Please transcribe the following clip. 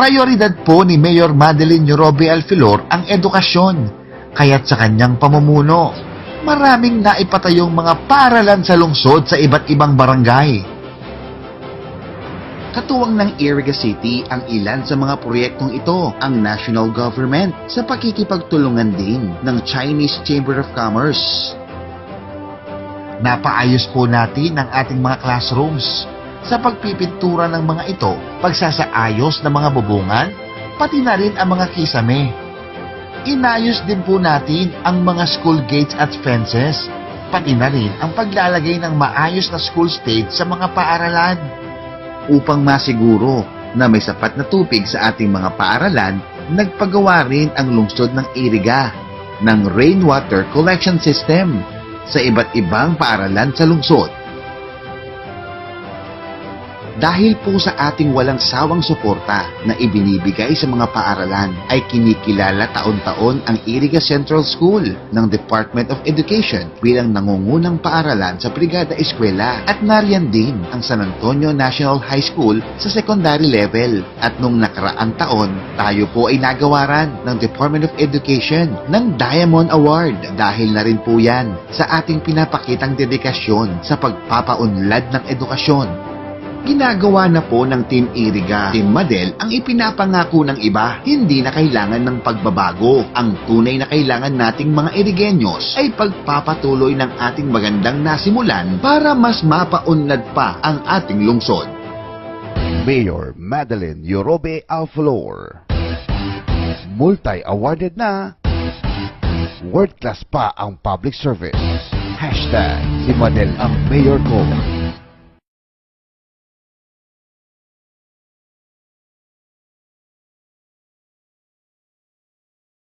Prioridad po ni Mayor Madeline Yorobe Alfilor ang edukasyon, kaya't sa kanyang pamumuno, maraming naipatayong mga paaralan sa lungsod sa iba't ibang barangay. Katuwang ng Iriga City ang ilan sa mga proyektong ito ang national government sa pakikipagtulungan din ng Chinese Chamber of Commerce. Napaayos po natin ang ating mga classrooms sa pagpipintura ng mga ito, pagsasaayos ng mga bubungan, pati na rin ang mga kisame. Inayos din po natin ang mga school gates at fences, pati na rin ang paglalagay ng maayos na school stage sa mga paaralan upang masiguro na may sapat na tubig sa ating mga paaralan, nagpagawa rin ang lungsod ng Iriga ng rainwater collection system sa iba't ibang paaralan sa lungsod. Dahil po sa ating walang sawang suporta na ibinibigay sa mga paaralan, ay kinikilala taon-taon ang Iriga Central School ng Department of Education bilang nangungunang paaralan sa Brigada Eskwela. At nariyan din ang San Antonio National High School sa secondary level. At nung nakaraang taon, tayo po ay nagawaran ng Department of Education ng Diamond Award. Dahil na rin po yan sa ating pinapakitang dedikasyon sa pagpapaunlad ng edukasyon Ginagawa na po ng Team Iriga, Team Madel ang ipinapangako ng iba. Hindi na kailangan ng pagbabago. Ang tunay na kailangan nating mga Irigenyos ay pagpapatuloy ng ating magandang nasimulan para mas mapaunlad pa ang ating lungsod. Mayor Madeline Yorobe Alflor. Multi-awarded na. World class pa ang public service. Hashtag si Madel ang mayor ko.